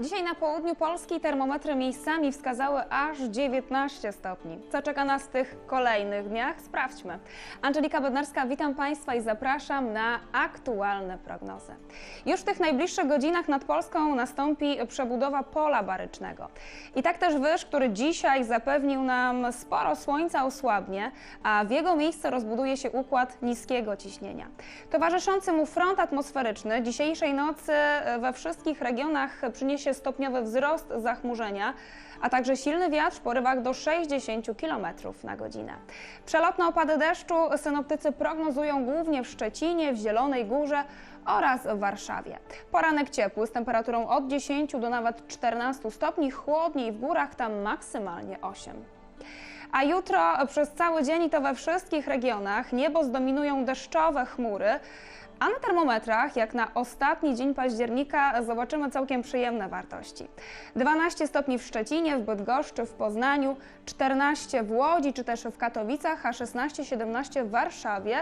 Dzisiaj na południu Polski termometry miejscami wskazały aż 19 stopni. Co czeka nas w tych kolejnych dniach? Sprawdźmy. Angelika Bednarska, witam Państwa i zapraszam na aktualne prognozy. Już w tych najbliższych godzinach nad Polską nastąpi przebudowa pola barycznego. I tak też wyż, który dzisiaj zapewnił nam sporo słońca, osłabnie, a w jego miejsce rozbuduje się układ niskiego ciśnienia. Towarzyszący mu front atmosferyczny dzisiejszej nocy we wszystkich regionach przyniesie stopniowy wzrost zachmurzenia, a także silny wiatr w porywach do 60 km na godzinę. Przelotne opady deszczu synoptycy prognozują głównie w Szczecinie, w Zielonej Górze oraz w Warszawie. Poranek ciepły z temperaturą od 10 do nawet 14 stopni, chłodniej w górach, tam maksymalnie 8. A jutro przez cały dzień i to we wszystkich regionach niebo zdominują deszczowe chmury, a na termometrach, jak na ostatni dzień października, zobaczymy całkiem przyjemne wartości. 12 stopni w Szczecinie, w Bydgoszczy, w Poznaniu, 14 w Łodzi czy też w Katowicach, a 16-17 w Warszawie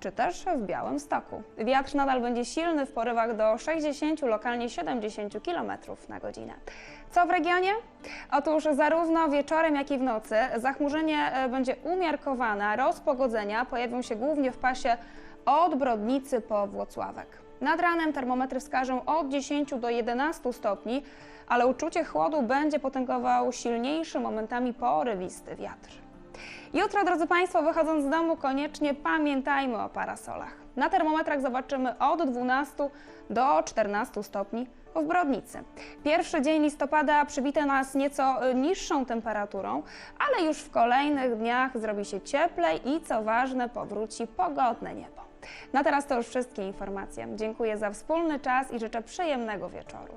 czy też w Białymstoku. Wiatr nadal będzie silny w porywach do 60, lokalnie 70 km na godzinę. Co w regionie? Otóż zarówno wieczorem, jak i w nocy zachmurzenie e, będzie umiarkowane, rozpogodzenia pojawią się głównie w pasie od Brodnicy po Włocławek. Nad ranem termometry wskażą od 10 do 11 stopni, ale uczucie chłodu będzie potęgował silniejszy, momentami porywisty wiatr. Jutro, drodzy Państwo, wychodząc z domu, koniecznie pamiętajmy o parasolach. Na termometrach zobaczymy od 12 do 14 stopni w Brodnicy. Pierwszy dzień listopada przywita nas nieco y, niższą temperaturą, ale już w kolejnych dniach zrobi się cieplej i co ważne, powróci pogodne niebo. Na teraz to już wszystkie informacje. Dziękuję za wspólny czas i życzę przyjemnego wieczoru.